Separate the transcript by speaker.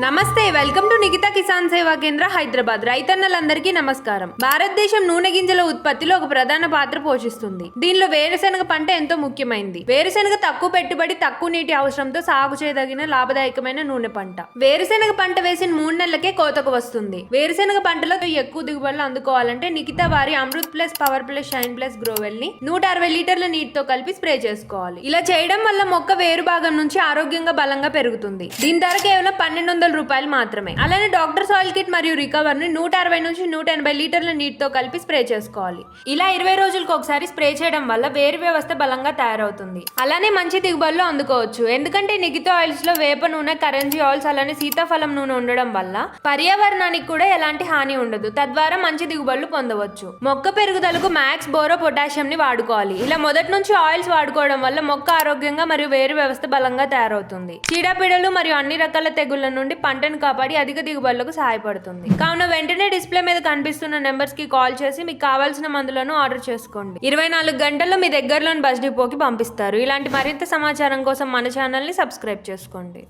Speaker 1: నమస్తే welcome to నిగితా Kisan సేవా కేంద్ర హైదరాబాద్. రైతన్నలందరికీ నమస్కారం. భారతదేశం నూనె గింజల ఉత్పత్తిలో ఒక ప్రధాన పాత్ర పోషిస్తుంది. దీనిలో వేరుశెనగ పంట ఎంతో ముఖ్యమైనది వేరుశెనగ తక్కువ పెట్టుబడి తక్కువ నీటి అవసరంతో సాగు చేయదగిన లాభదాయకమైన నూనె పంట. వేరుశెనగ పంట వేసిన మూడు నెలలకే కోతకు వస్తుంది. వేరుశెనగ పంటలో ఎక్కువ దిగుబడులు అందుకోవాలంటే నికితా వారి Amrit plus power plus shine plus గ్రోవెల్ని నూట అరవై లీటర్ల నీటితో కలిపి స్ప్రే చేసుకోవాలి. ఇలా చేయడం వల్ల మొక్క వేరు భాగం నుంచి ఆరోగ్యంగా బలంగా పెరుగుతుంది. దీని ధర కేవలం పన్నెండు వందల రూపాయలు మాత్రమే. అలానే డాక్టర్ సాయిల్ కిట్ మరియు రికవర్ని నూట అరవై నుంచి నూట ఎనభై లీటర్ల నీటితో కలిపి స్ప్రే చేసుకోవాలి. ఇలా ఇరవై రోజులకు ఒకసారి స్ప్రే చేయడం వల్ల వేరు వ్యవస్థ బలంగా తయారవుతుంది. అలానే మంచి దిగుబడులు అందుకోవచ్చు. ఎందుకంటే నిగితో ఆయిల్స్లో వేప నూనె కరెంజీ ఆయిల్స్ అలానే సీతాఫలం నూనె ఉండడం వల్ల పర్యావరణానికి కూడా ఎలాంటి హాని ఉండదు. తద్వారా మంచి దిగుబడులు పొందవచ్చు. మొక్క పెరుగుదలకు మ్యాక్స్ బోరో పొటాషియం ని వాడుకోవాలి. ఇలా మొదటి నుంచి ఆయిల్స్ వాడుకోవడం వల్ల మొక్క ఆరోగ్యంగా మరియు వేరు వ్యవస్థ బలంగా తయారవుతుంది. చీడపీడలు మరియు అన్ని రకాల తెగుళ్ళ నుండి పంటను కాపాడి అధిక దిగుబడులకు సహాయపడుతుంది. కావున వెంటనే డిస్ప్లే మీద కనిపిస్తున్న నెంబర్స్కి కాల్ చేసి మీకు కావాల్సిన మందులను ఆర్డర్ చేసుకోండి. ఇరవై నాలుగు గంటల్లో మీ దగ్గరలోని బస్ డిపోకి పంపిస్తారు. ఇలాంటి మరింత సమాచారం కోసం మన ఛానల్ని సబ్స్క్రైబ్ చేసుకోండి.